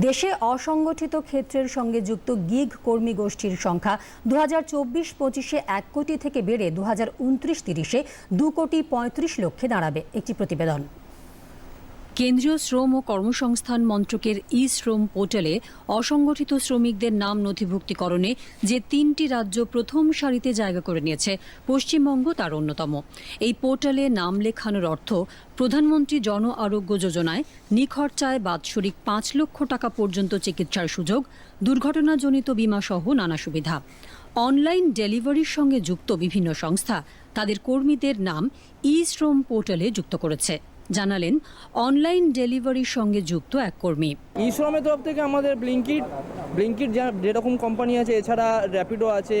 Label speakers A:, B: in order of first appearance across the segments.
A: দেশে অসংগঠিত ক্ষেত্রের সঙ্গে যুক্ত গিগ কর্মী গোষ্ঠীর সংখ্যা দু হাজার চব্বিশ পঁচিশে এক কোটি থেকে বেড়ে দু হাজার উনত্রিশ তিরিশে দু কোটি পঁয়ত্রিশ লক্ষে দাঁড়াবে একটি প্রতিবেদন। কেন্দ্রীয় শ্রম ও কর্মসংস্থান মন্ত্রকের ই শ্রম পোর্টালে অসংগঠিত শ্রমিকদের নাম নথিভুক্তিকরণে যে তিনটি রাজ্য প্রথম সারিতে জায়গা করে নিয়েছে, পশ্চিমবঙ্গ তার অন্যতম। এই পোর্টালে নাম লেখানোর অর্থ, প্রধানমন্ত্রী জন আরোগ্য যোজনায় নিখরচায় বাৎসরিক পাঁচ লক্ষ টাকা পর্যন্ত চিকিৎসার সুযোগ, দুর্ঘটনাজনিত বিমা সহ নানা সুবিধা। অনলাইন ডেলিভারির সঙ্গে যুক্ত বিভিন্ন সংস্থা তাদের কর্মীদের নাম ই শ্রম পোর্টালে যুক্ত করেছে। জানালেন অনলাইন ডেলিভারির সঙ্গে যুক্ত এক কর্মী।
B: ই শ্রমের তরফ থেকে আমাদের ব্লিঙ্কিট ব্লিঙ্কিট যা যেরকম কোম্পানি আছে এছাড়া র্যাপিডো আছে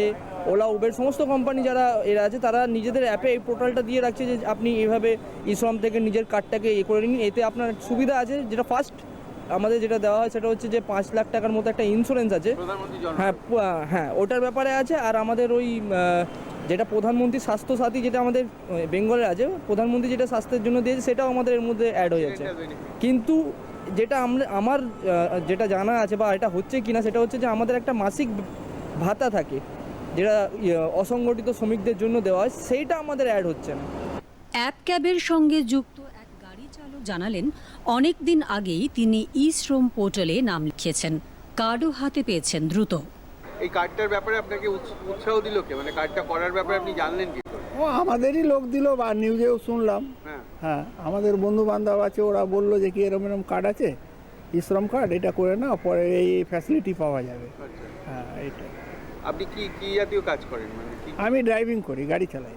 B: ওলা উবের সমস্ত কোম্পানি যারা এরা আছে তারা নিজেদের অ্যাপে এই পোর্টালটা দিয়ে রাখছে যে আপনি এইভাবে ই শ্রম থেকে নিজের কার্ডটাকে ইয়ে করে নিন। এতে আপনার সুবিধা আছে যেটা ফার্স্ট আমাদের যেটা দেওয়া হয় সেটা হচ্ছে যে পাঁচ লাখ টাকার মতো একটা ইন্স্যুরেন্স আছে। হ্যাঁ হ্যাঁ ওটার ব্যাপারে আছে। আর আমাদের ওই যেটা প্রধানমন্ত্রী স্বাস্থ্য সাথী যেটা আমাদের বেঙ্গলে আছে প্রধানমন্ত্রী যেটা স্বাস্থ্যের জন্য দিয়েছে সেটাও আমাদের এর মধ্যে অ্যাড হয়ে যাচ্ছে। কিন্তু যেটা আমরা আমার যেটা জানা আছে বা এটা হচ্ছে কিনা সেটা হচ্ছে যে আমাদের একটা মাসিক ভাতা থাকে যেটা ইয়ে, অসংগঠিত শ্রমিকদের জন্য দেওয়া হয় সেইটা আমাদের অ্যাড হচ্ছে না।
A: অ্যাপ ক্যাবের সঙ্গে যুক্ত এক গাড়ি চালক জানালেন অনেক দিন আগেই তিনি ই শ্রম পোর্টালে নাম লিখিয়েছেন কার্ডও হাতে পেয়েছেন দ্রুত।
C: এই কার্ডটার ব্যাপারে আপনাকে উৎস- উৎসাহ দিল কে? মানে কার্ডটা করার ব্যাপারে আপনি জানলেন কি?
D: ও আমাদেরই লোক দিল বা নিউজেও শুনলাম।
C: হ্যাঁ।
D: হ্যাঁ আমাদের বন্ধু বান্ধব আছে ওরা বলল যে কি এরম এরম কার্ড আছে? ইশ্রম কার্ড এটা করে নাও পরে এই ফ্যাসিলিটি পাওয়া যাবে।
C: আচ্ছা।
D: হ্যাঁ এটা
C: আপনি কি কি জাতীয় কাজ করেন? মানে
D: আমি ড্রাইভিং করি গাড়ি চালাই।